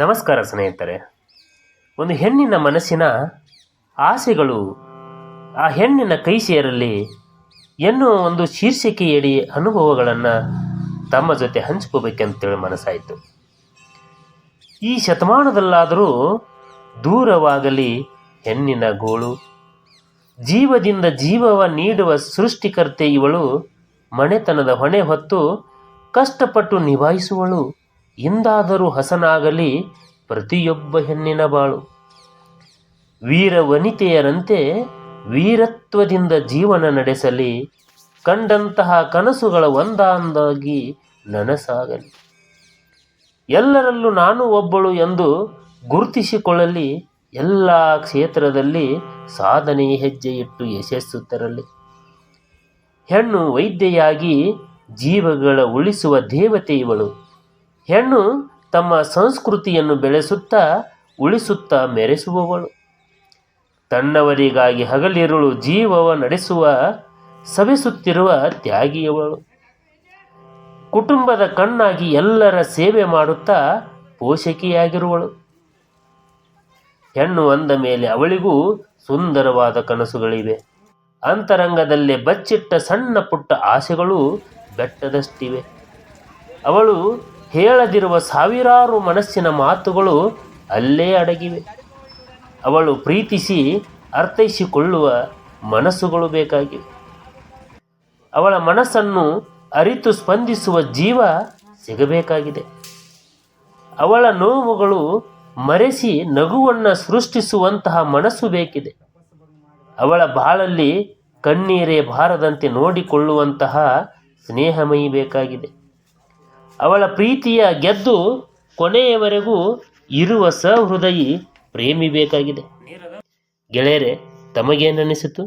ನಮಸ್ಕಾರ ಸ್ನೇಹಿತರೆ. ಒಂದು ಹೆಣ್ಣಿನ ಮನಸ್ಸಿನ ಆಸೆಗಳು ಆ ಹೆಣ್ಣಿನ ಕೈ ಸೇರಲಿ ಎನ್ನುವ ಒಂದು ಶೀರ್ಷಿಕೆಯಡಿ ಅನುಭವಗಳನ್ನು ತಮ್ಮ ಜೊತೆ ಹಂಚ್ಕೋಬೇಕಂತೇಳಿ ಮನಸ್ಸಾಯಿತು. ಈ ಶತಮಾನದಲ್ಲಾದರೂ ದೂರವಾಗಲಿ ಹೆಣ್ಣಿನ ಗೋಳು, ಜೀವದಿಂದ ಜೀವವ ನೀಡುವ ಸೃಷ್ಟಿಕರ್ತೆ ಇವಳು ಮನೆತನದ ಹೊಣೆ ಹೊತ್ತು ಕಷ್ಟಪಟ್ಟು ನಿಭಾಯಿಸುವಳು. ಇಂದಾದರೂ ಹಸನಾಗಲಿ ಪ್ರತಿಯೊಬ್ಬ ಹೆಣ್ಣಿನ ಬಾಳು. ವೀರ ವನಿತೆಯರಂತೆ ವೀರತ್ವದಿಂದ ಜೀವನ ನಡೆಸಲಿ, ಕಂಡಂತಹ ಕನಸುಗಳ ಒಂದಾಂದಾಗಿ ನನಸಾಗಲಿ. ಎಲ್ಲರಲ್ಲೂ ನಾನು ಒಬ್ಬಳು ಎಂದು ಗುರುತಿಸಿಕೊಳ್ಳಲಿ, ಎಲ್ಲ ಕ್ಷೇತ್ರದಲ್ಲಿ ಸಾಧನೆ ಹೆಜ್ಜೆ ಇಟ್ಟು ಯಶಸ್ಸು ತರಲಿ. ಹೆಣ್ಣು ವೈದ್ಯೆಯಾಗಿ ಜೀವಗಳ ಉಳಿಸುವ ದೇವತೆ ಇವಳು. ಹೆಣ್ಣು ತಮ್ಮ ಸಂಸ್ಕೃತಿಯನ್ನು ಬೆಳೆಸುತ್ತಾ, ಉಳಿಸುತ್ತಾ ಮೆರೆಸುವವಳು. ತನ್ನವರಿಗಾಗಿ ಹಗಲಿರುಳು ಜೀವವ ನಡೆಸುವ, ಸವೆಸುತ್ತಿರುವ ತ್ಯಾಗಿಯವಳು. ಕುಟುಂಬದ ಕಣ್ಣಾಗಿ ಎಲ್ಲರ ಸೇವೆ ಮಾಡುತ್ತಾ ಪೋಷಕಿಯಾಗಿರುವಳು. ಹೆಣ್ಣು ಅಂದ ಮೇಲೆ ಅವಳಿಗೂ ಸುಂದರವಾದ ಕನಸುಗಳಿವೆ. ಅಂತರಂಗದಲ್ಲೇ ಬಚ್ಚಿಟ್ಟ ಸಣ್ಣ ಪುಟ್ಟ ಆಸೆಗಳು ಬೆಟ್ಟದಷ್ಟಿವೆ. ಅವಳು ಹೇಳದಿರುವ ಸಾವಿರಾರು ಮನಸ್ಸಿನ ಮಾತುಗಳು ಅಲ್ಲೇ ಅಡಗಿವೆ. ಅವಳು ಪ್ರೀತಿಸಿ ಅರ್ಥೈಸಿಕೊಳ್ಳುವ ಮನಸ್ಸುಗಳು ಬೇಕಾಗಿವೆ. ಅವಳ ಮನಸ್ಸನ್ನು ಅರಿತು ಸ್ಪಂದಿಸುವ ಜೀವ ಸಿಗಬೇಕಾಗಿದೆ. ಅವಳ ನೋವುಗಳು ಮರೆಸಿ ನಗುವನ್ನು ಸೃಷ್ಟಿಸುವಂತಹ ಮನಸ್ಸು ಬೇಕಿದೆ. ಅವಳ ಬಾಳಲ್ಲಿ ಕಣ್ಣೀರೇ ಬಾರದಂತೆ ನೋಡಿಕೊಳ್ಳುವಂತಹ ಸ್ನೇಹಮಯಿ ಬೇಕಾಗಿದೆ. ಅವಳ ಪ್ರೀತಿಯ ಗೆದ್ದು ಕೊನೆಯವರೆಗೂ ಇರುವ ಸಹೃದಯಿ ಪ್ರೇಮಿ ಬೇಕಾಗಿದೆ. ಗೆಳೆಯರೆ ತಮಗೇನನಿಸಿತು